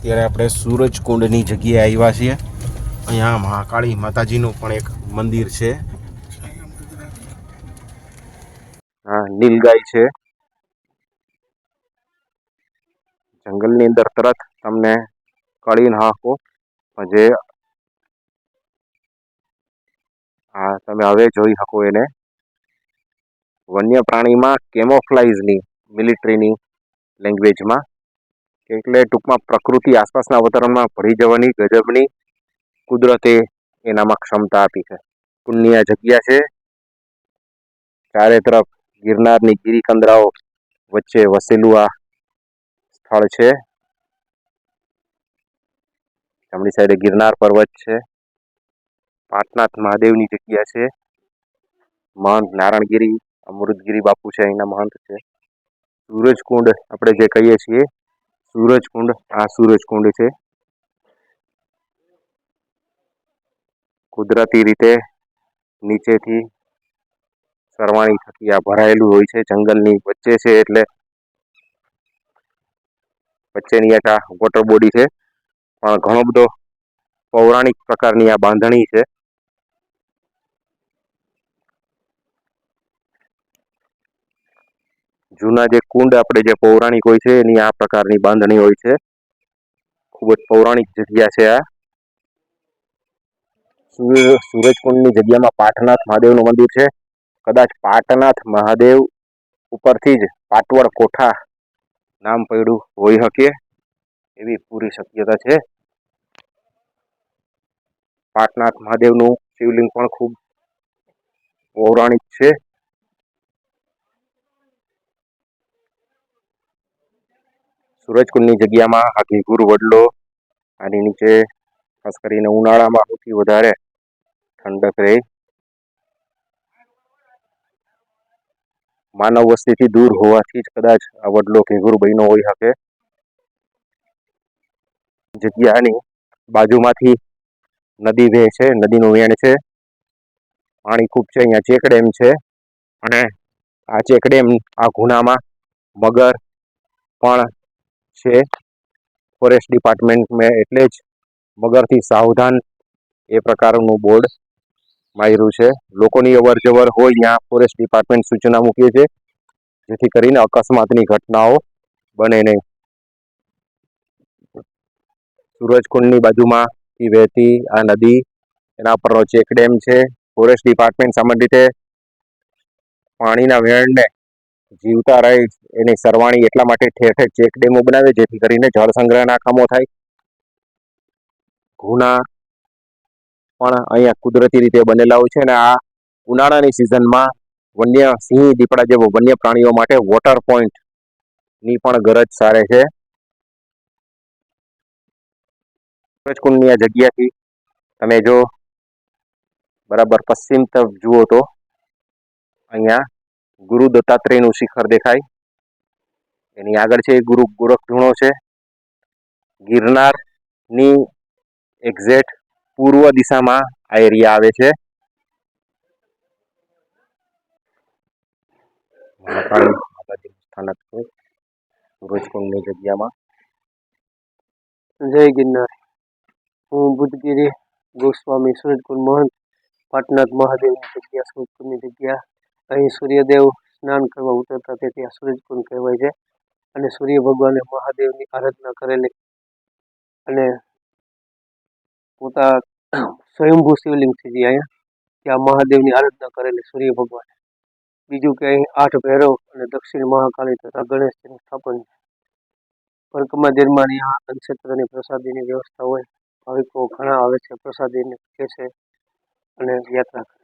અત્યારે આપણે સૂરજકુંડની જગ્યાએ આવ્યા છીએ. અહીંયા મહાકાળી માતાજીનું પણ એક મંદિર છે. હા, નીલગાય છે. જંગલની અંદર તરત તમને કળી ના આપો જે હા તમે હવે જોઈ શકો એને. વન્ય પ્રાણીમાં કેમોફ્લાઇઝની મિલિટરીની લેંગ્વેજમાં એટલે ટૂંકમાં પ્રકૃતિ આસપાસના વાતાવરણમાં ભળી જવાની, ગજબની કુદરતે એનામાં ક્ષમતા આપી છે. પુણ્ય જગ્યા છે. ચારે તરફ ગિરનારની ગિરિકંદરાઓ વચ્ચે વસેલું આ સ્થળ છે. જમણી સાઈડે ગિરનાર પર્વત છે. પાટનાથ મહાદેવની જગ્યા છે. મહંત નારાયણગીરી, અમૃતગીરી બાપુ છે અહીંના મહંત છે. સૂરજકુંડ આપણે જે કહીએ છીએ સૂરજકુંડ આ સૂરજકુંડ છે. કુદરતી રીતે નીચેથી સરવાણી થકી આ ભરાયેલું હોય છે. જંગલની વચ્ચે છે એટલે વચ્ચેની એક આ વોટર બોડી છે. પણ ઘણો બધો પૌરાણિક પ્રકારની આ બાંધણી છે. જૂના જે કુંડ આપણે જે પૌરાણિક હોય છે, એની આ પ્રકારની બાંધણી હોય છે. ખૂબ જ પૌરાણિક જગ્યા છે આ. સૂરજકુંડની જગ્યામાં પાટનાથ મહાદેવનું મંદિર છે. કદાચ પાટનાથ મહાદેવ ઉપરથી જ પાટવડ કોઠા નામ પડ્યું હોઈ શકે એવી પૂરી શક્યતા છે. પાટનાથ મહાદેવનું શિવલિંગ પણ ખૂબ પૌરાણિક છે. સૂરજકુંડની જગ્યામાં આ ઘીઘુર વડલો આની નીચે ખાસ કરીને ઉનાળામાં સૌથી વધારે ઠંડક રહે. માનવ વસ્તીથી દૂર હોવાથી જ કદાચ આ વડલો ઘેઘુર બન્યો હોઈ શકે. જગ્યાની બાજુમાંથી નદી વહે છે, નદીનું વેણ છે. પાણી ખૂબ છે, અહીંયા ચેક ડેમ છે અને આ ચેક ડેમ આ ગુનામાં મગર પણ છે. ફોરેસ્ટ ડિપાર્ટમેન્ટ મેં એટલે જ મગરથી સાવધાન એ પ્રકારનું બોર્ડ માર્યું છે. લોકોની અવર જવર હોય ત્યાં ફોરેસ્ટ ડિપાર્ટમેન્ટ સૂચના મૂકીએ છે. જેથી કરીને અકસ્માતની ઘટનાઓ બને નહીં. સૂરજકુંડની બાજુમાંથી વહેતી આ નદી, એના પરનો ચેક ડેમ છે. ફોરેસ્ટ ડિપાર્ટમેન્ટ સામાન્ય રીતે પાણીના વેણને જીવતા રહે એની સરવાણી એટલા માટે ઠેર ઠેર ચેક ડેમો બનાવે, જેથી કરીને જળ સંગ્રહના કામો થાય. ગુના પણ અહીંયા કુદરતી રીતે બનેલા હોય છે અને આ ઉનાળાની સિઝનમાં વન્ય સિંહ, દીપડા જેવો વન્ય પ્રાણીઓ માટે વોટર પોઈન્ટની પણ ગરજ સારે છે. સૂરજકુંડની આ જગ્યાથી તમે જો બરાબર પશ્ચિમ તરફ જુઓ તો અહીંયા ગુરુ દત્તાત્રેયનું શિખર દેખાય. એની આગળ છે એ ગુરુ ગોરખધૂણો છે. ગિરનારની એક્ઝેક્ટ પૂર્વ દિશામાં આ એરિયા આવે છે. સ્થાનક છે. સૂરજકુંડની જગ્યામાં. જય ગિરનાર. હું બુદ્ધગીરી ગોસ્વામી સૂરજકુંડ મહંત પાટનાથ મહાદેવની જગ્યા, સૂરજકુંડની જગ્યા. અહીં સૂર્યદેવ સ્નાન કરવા ઉતરતા તે ત્યાં સૂરજકુંડ કહેવાય છે. અને સૂર્ય ભગવાને મહાદેવની આરાધના કરેલી. અને પોતા સ્વયંભૂ શિવલિંગ છે જે અહીંયા, ત્યાં મહાદેવની આરાધના કરેલી સૂર્ય ભગવાને. બીજું કે અહીં આઠ ભૈરવ અને દક્ષિણ મહાકાળી તથા ગણેશજીનું સ્થાપન છે. વર્કમાં દરમિયાન અહીંયા અન્નક્ષેત્રની પ્રસાદીની વ્યવસ્થા હોય, ભાવિકો ઘણા આવે છે, પ્રસાદીને કે છે અને યાત્રા કરે